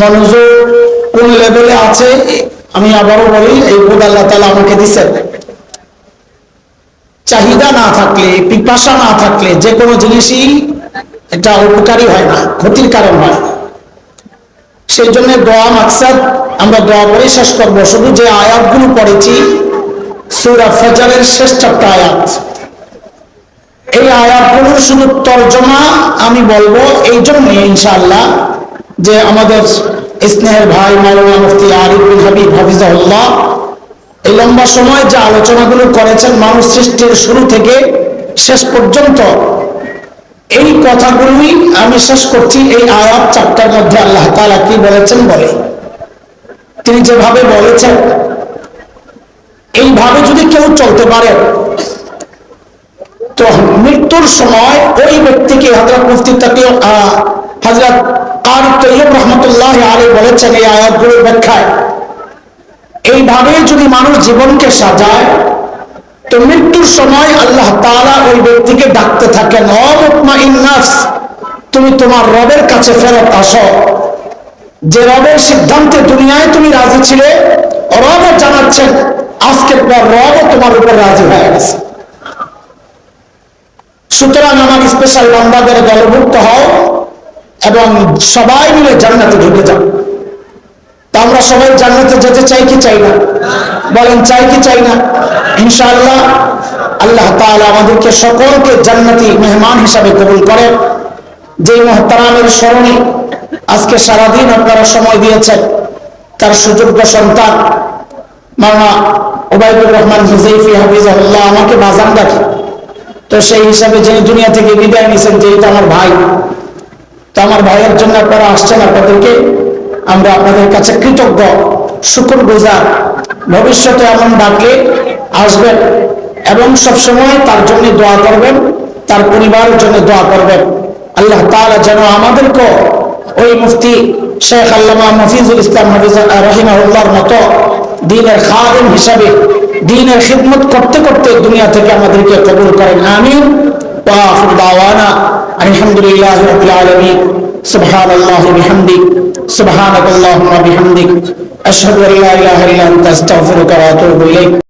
মনোযোগ কোন লেভেলে আছে, আমি আবারও বলি, এই আল্লাহ তালা আমাকে দিচ্ছেন চাহিদা না থাকলে, পিপাসা না থাকলে যে কোনো জিনিসই এটা উপকারী হয় না, ক্ষতির কারণ হয়। সেই জন্য দোয়া মাকসাদ, আমরা দোয়া করে শেষ করব। শুধু যে আয়াতগুলো পড়েছি, সুরা ফজরের শেষ চারটা আয়াত। এই আয়াতগুলোর শুধু তর্জমা আমি বলব, এই জন্য ইনশাআল্লাহ যে আমাদের স্নেহের ভাই মাওলানা মুফতি আরিফ বিন হাবিব হাফিজাহুল্লাহ, এই লম্বা সময় যে আলোচনাগুলো করেছেন মানুষ সৃষ্টির শুরু থেকে শেষ পর্যন্ত, এই কথাগুলোই আমি শেষ করছি এই আয়াত চারটার মধ্যে আল্লাহ তাআলা কি বলেছেন বলে। তিনি যেভাবে বলেছেন, এইভাবে যদি কেউ চলতে পারে, তো মৃত্যুর সময় ওই ব্যক্তিকে হজরত মুফতি তাকে হজরত আর রহমতুল্লাহ আলী বলেছেন এই আয়াতগুলোর ব্যাখ্যায়, এইভাবে যদি মানুষ জীবনকে সাজায়, তো মৃত্যুর সময় আল্লাহ তাআলা ওই ব্যক্তিকে ডাকতে থাকেন ইন্নাস তুমি তোমার রবের কাছে ফেরত আসো। যে রবের সিদ্ধান্তে দুনিয়ায় তুমি রাজি ছিলে রব জানাচ্ছেন, আজকের পর রব তোমার উপর রাজি হয়ে গেছে। সুতরাং আমার স্পেশাল বান্দাদের দলভুক্ত হও এবং সবাই মিলে জান্নাতে ঢুকে যাও। তা আমরা সবাই জান্নাতে যেতে চাই কি চাই না? বলেন, চাই কি চাই না? ইনশাআল্লাহ আল্লাহ তাআলা আমাদেরকে সকলকে জান্নাতি মেহমান হিসাবে কবুল করে। যে মহতারামের স্মরণে আজকে সারাদিন আপনারা সময় দিয়েছেন, তার সুযোগ্য সন্তান মামা ওবায়দুর রহমান হুজাইফি হাফিজাহুল্লাহ আমাকে বাজান ডাকে। তো সেই হিসাবে যিনি দুনিয়া থেকে বিদায় নিয়েছেন যে এটা আমার ভাই আমার ভাইয়ের জন্য আপনারা আসছেন, আপনাদেরকে আমরা আপনাদের কাছে কৃতজ্ঞ। শুকুর গোজার ভবিষ্যতে এমন ডাকলে আসবেন এবং সবসময় তার জন্য দোয়া করবেন, তার পরিবারের জন্য দোয়া করবেন। আল্লাহ তালা যেন আমাদেরকে ওই মুফতি শেখ আল্লামা মফিজুল ইসলাম রহিমার মতো দিনের খাদিম হিসাবে, দিনের খিদমত করতে করতে দুনিয়া থেকে আমাদেরকে কবুল করেন। আমিন। الحمد لله رب العالمين. سبحان الله بحمدك سبحانك اللهم بحمدك أشهد أن لا إله إلا أنت أستغفرك وأتوب إليك.